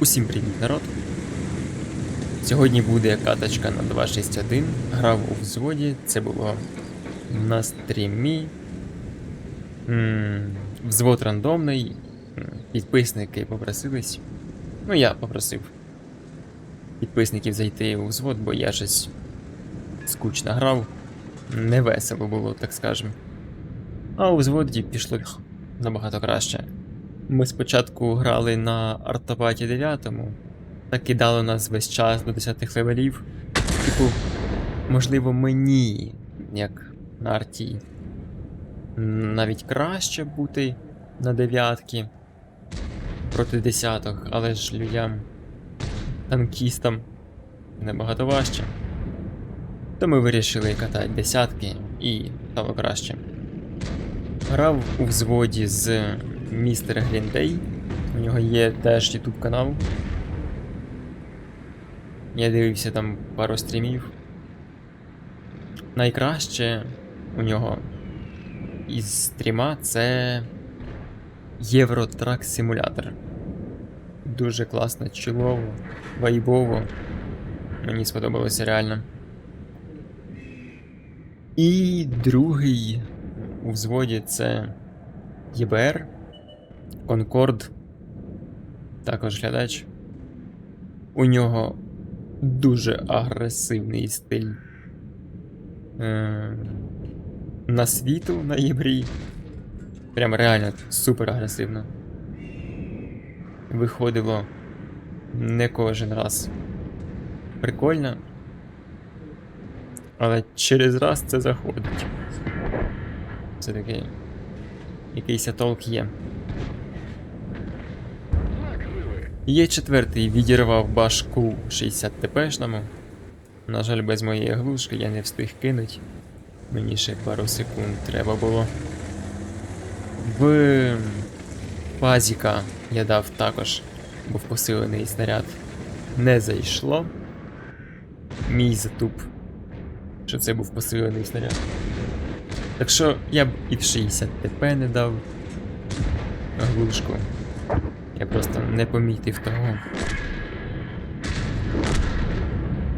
Усім привіт, народ! Сьогодні буде каточка на 261. Грав у взводі, це було на стрімі. Взвод рандомний. Підписники попросились. Ну, я попросив підписників зайти у взвод, бо я щось скучно грав. Не весело було, так скажем. А у взводі пішло набагато краще. Ми спочатку грали на артопаті 9, та кидало нас весь час до 10 левелів. Типу, можливо, мені, як на арті, навіть краще бути на дев'ятки проти десяток, але ж людям, танкістам набагато важче. То ми вирішили катати десятки і стало краще. Грав у взводі з містер Гліндей. У нього є теж YouTube канал. Я дивився там пару стрімів. Найкраще у нього із стріма це Євротрак симулятор. Дуже класно, чилово, вайбово. Мені сподобалося реально. І другий у взводі це ЄБР, Конкорд, також глядач. У нього дуже агресивний стиль е- на світу на єбрі. Прям реально супер агресивно. Виходило не кожен раз. Прикольно. Але через раз це заходить. Це такий. Якийсь толк є. Є четвертий відірвав башку 60 ТПшному. На жаль, без моєї глушки я не встиг кинуть. Мені ще пару секунд треба було. В пазіка я дав також, був посилений снаряд. Не зайшло. Мій затуп, що це був посилений снаряд. Так що я б і в 60 ТП не дав глушку. Я просто не помітив того.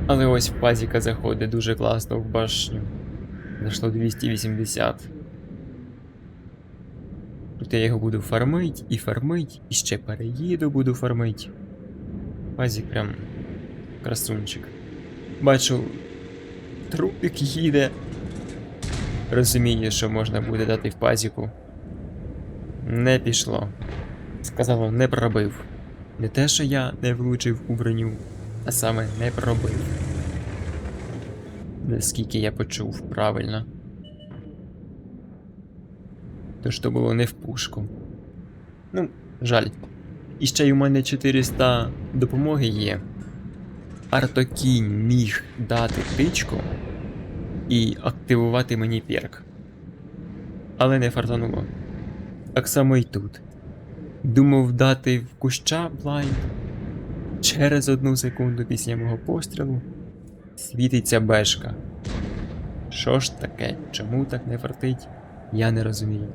Але ось пазіка заходить дуже класно в башню. Зайшло 280. Тут я його буду фармить і фармить, і ще переїду буду фармить. Пазік прям красунчик. Бачу, трупик їде. Розумію, що можна буде дати в пазіку. Не пішло. Сказало, не пробив. Не те, що я не влучив у броню, а саме не пробив. Наскільки я почув правильно. Тож то було не в пушку. Ну, жаль. І ще й у мене 400 допомоги є. Артокінь міг дати тичку і активувати мені перк. Але не фартануло. Так само і тут. Думав дати в куща блайнд. Через одну секунду після мого пострілу світиться бешка. Що ж таке? Чому так не фартить? Я не розумію.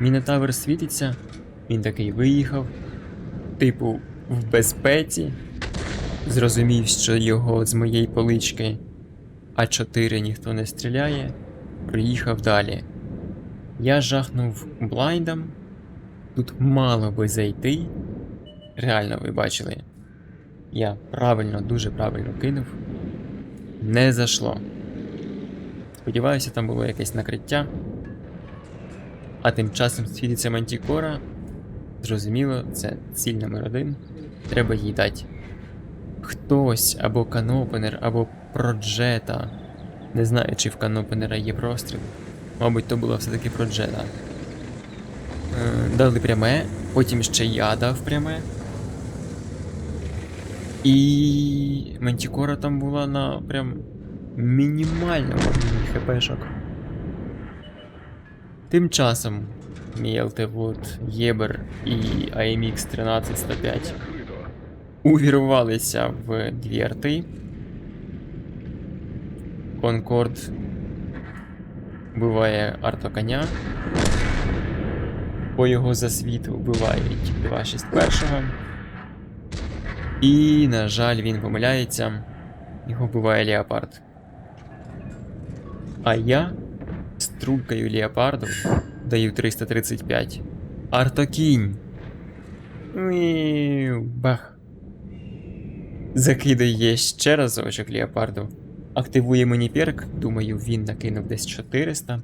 Мінотавр світиться, він такий виїхав, типу, в безпеці. Зрозумів, що його з моєї полички А4 ніхто не стріляє, приїхав далі. Я жахнув блайндом. Тут мало би зайти. Реально, ви бачили. Я правильно, дуже правильно кинув. Не зайшло. Сподіваюся, там було якесь накриття. А тим часом світиться мантікора. Зрозуміло, це ціль номер один. Треба їй дати. Хтось або канопенер, або проджета. Не знаю, чи в канопенера є простріл. Мабуть, то було все-таки проджета. Е, дали пряме, потім ще я дав пряме. І Мантікора там була на прям мінімальному хпшок. Тим часом мій ЛТВОД, Єбер і AMX 13105 увірвалися в дві. Конкорд вбиває артоконя. по його засвіту вбивають 261. І, на жаль, він помиляється. Його вбиває Леопард. А я з трубкою Леопарду даю 335. Артокінь. Бах. Закидає ще разочок Леопарду. Активує мені перк. Думаю, він накинув десь 400.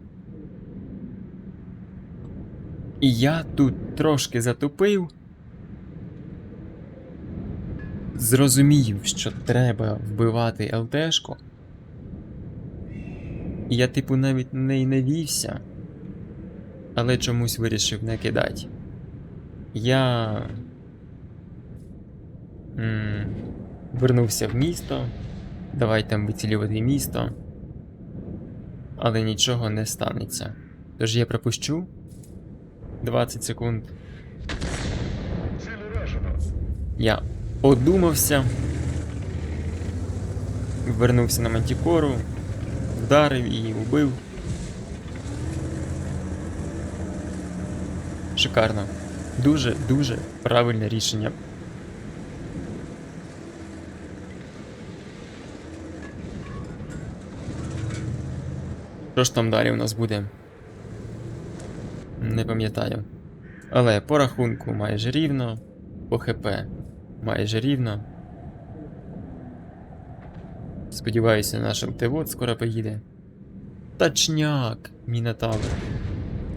І я тут трошки затупив. Зрозумів, що треба вбивати ЛТшку. І я, типу, навіть на неї не вівся, але чомусь вирішив не кидати. Я. м, вернувся в місто. Давай там вицілювати місто. Але нічого не станеться. Тож я пропущу 20 секунд. Я одумався, вернувся на мантікору, вдарив і убив. Шикарно. Дуже, дуже правильне рішення. Що ж там далі у нас буде? Не пам'ятаю. Але по рахунку майже рівно, по ХП майже рівно. Сподіваюся, наш ЛТВОД скоро поїде. Точняк, Мінотавр.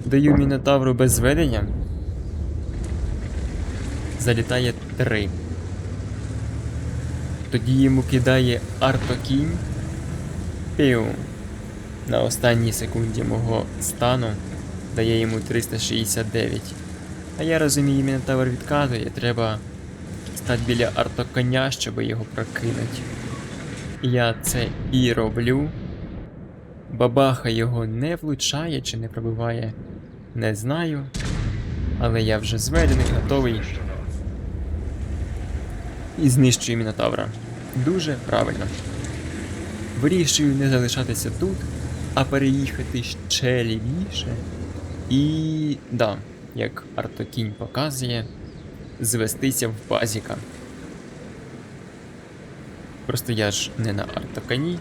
Даю Мінотавру без зведення. Залітає 3. Тоді йому кидає Артокінь. Піу. На останній секунді мого стану дає йому 369. А я розумію, Мінотавр відказує, треба стати біля артоконя, щоб його прокинуть. Я це і роблю. Бабаха його не влучає чи не пробиває, не знаю. Але я вже зведений, готовий і знищую Мінотавра. Дуже правильно. Вирішую не залишатися тут, а переїхати ще лівіше. І да, як Артокінь показує, звестися в базіка. Просто я ж не на артоконі.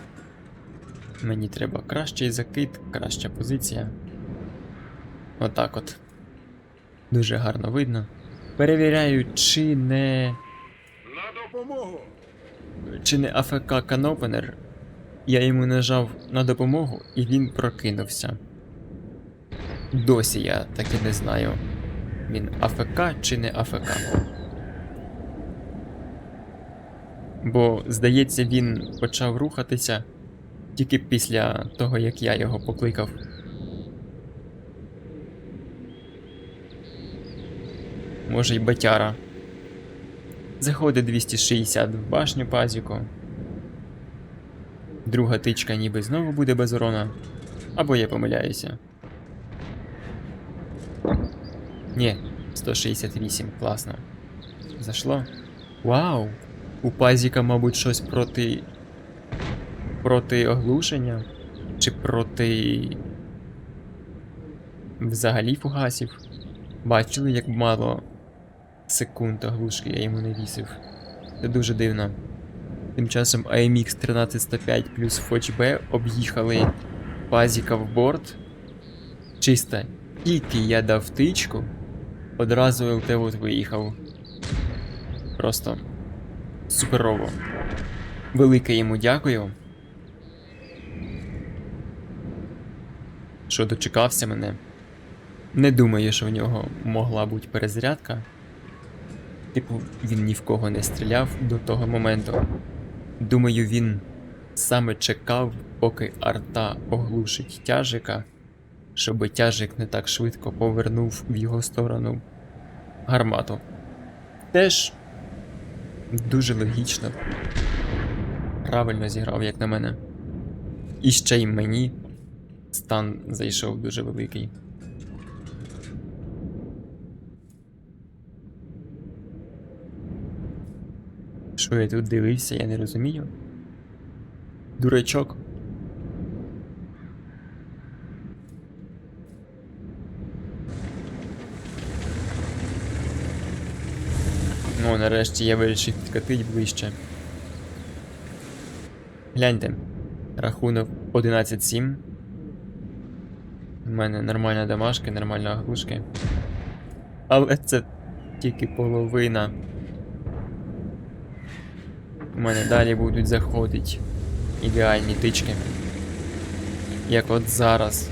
Мені треба кращий закид, краща позиція. Отак от. Дуже гарно видно. Перевіряю, чи не. На допомогу. Чи не АФК Канопенер. Я йому нажав на допомогу і він прокинувся. Досі я так і не знаю. Він АФК чи не АФК. Бо, здається, він почав рухатися тільки після того, як я його покликав. Може й батяра. Заходить 260 в башню пазіку. Друга тичка ніби знову буде без урона. Або я помиляюся. Ні, 168, класно. Зашло. Вау! У пазіка, мабуть, щось проти. проти оглушення? Чи проти. Взагалі фугасів. Бачили, як мало секунд оглушки я йому не вісив. Це дуже дивно. Тим часом AMX 13105 плюс Фоч об'їхали пазіка в борт. Чисто. Тільки я дав тичку, одразу ЛТ от виїхав. Просто суперово. Велике йому дякую. Що дочекався мене. Не думаю, що в нього могла бути перезарядка. Типу, він ні в кого не стріляв до того моменту. Думаю, він саме чекав, поки арта оглушить тяжика, щоб тяжик не так швидко повернув в його сторону гармату. Теж дуже логічно. Правильно зіграв, як на мене. І ще й мені стан зайшов дуже великий. що я тут дивився, я не розумію. Дурачок. Ну, нарешті я вирішив підкатити ближче. Гляньте, рахунок 11-7. У мене нормальна домашка, нормальна глушка. Але це тільки половина. У мене далі будуть заходити ідеальні тички. Як от зараз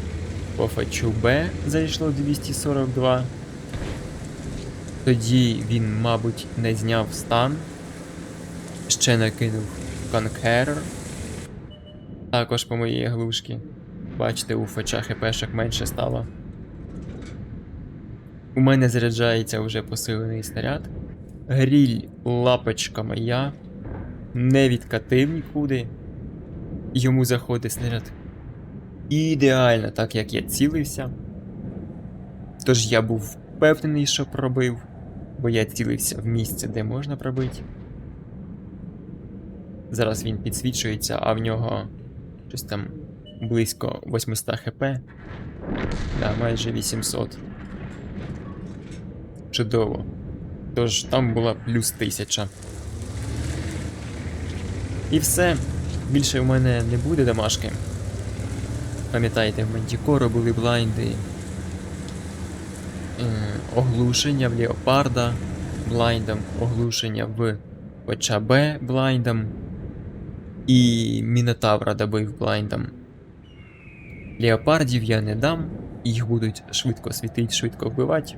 по фетчу Б зайшло 242. Тоді він, мабуть, не зняв стан. Ще накинув Conqueror. Також по моїй глушки. Бачите, у феча хпшок менше стало. У мене заряджається вже посилений снаряд. Гріль лапочка моя. Не відкатив нікуди. Йому заходить снаряд. Ідеально, так як я цілився. Тож я був впевнений, що пробив, бо я цілився в місце, де можна пробити. Зараз він підсвічується, а в нього щось там близько 800 хп. Да, майже 800. Чудово. Тож там була плюс 1000. І все. Більше в мене не буде домашки. Пам'ятаєте, в Мантікоро були блайнди. Оглушення в Леопарда блайндом, оглушення в ПЧБ блайндом. І Мінотавра добив блайндом. Леопардів я не дам, їх будуть швидко світити, швидко вбивати.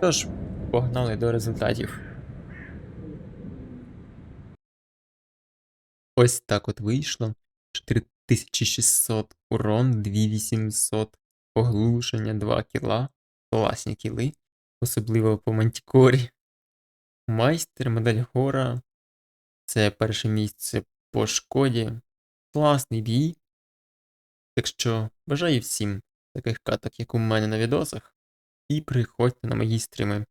Тож, погнали до результатів. Ось так от вийшло. 4600 урон, 2800 оглушення, 2 кіла. Класні кіли, особливо по мантікорі. Майстер, медаль гора. Це перше місце по шкоді. Класний бій. Так що бажаю всім таких каток, як у мене на відосах. І приходьте на мої стріми.